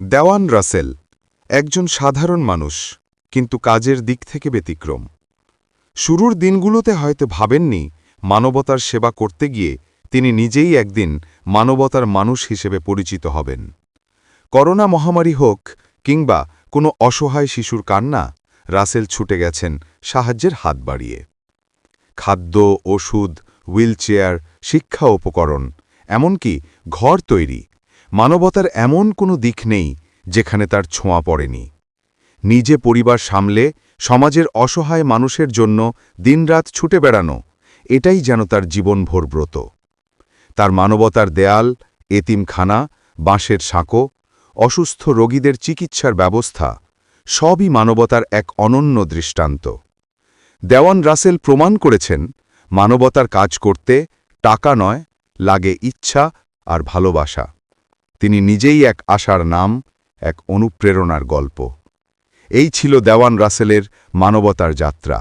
দেওয়ান রাসেল একজন সাধারণ মানুষ, কিন্তু কাজের দিক থেকে ব্যতিক্রম। শুরুর দিনগুলোতে হয়তো ভাবেননি মানবতার সেবা করতে গিয়ে তিনি নিজেই একদিন মানবতার মানুষ হিসেবে পরিচিত হবেন। করোনা মহামারী হোক কিংবা কোনো অসহায় শিশুর কান্না, রাসেল ছুটে গেছেন সাহায্যের হাত বাড়িয়ে। খাদ্য, ওষুধ, হুইলচেয়ার, শিক্ষা, উপকরণ, এমনকি ঘর তৈরি মানবতার এমন কোনো দিক নেই যেখানে তার ছোঁয়া পড়েনি। নিজে পরিবার সামলে, সমাজের অসহায় মানুষের জন্য দিনরাত ছুটে বেড়ানো, এটাই যেন তার জীবনভর ব্রত। তার মানবতার দেয়াল, এতিমখানা, বাঁশের সাঁকো, অসুস্থ রোগীদের চিকিৎসার ব্যবস্থা, সবই মানবতার এক অনন্য দৃষ্টান্ত। দেওয়ান রাসেল প্রমাণ করেছেন, মানবতার কাজ করতে টাকা নয়, লাগে ইচ্ছা আর ভালোবাসা। তিনি নিজেই এক আশার নাম এক অনুপ্রেরণার গল্প। এই ছিল দেওয়ান রাসেলের মানবতার যাত্রা।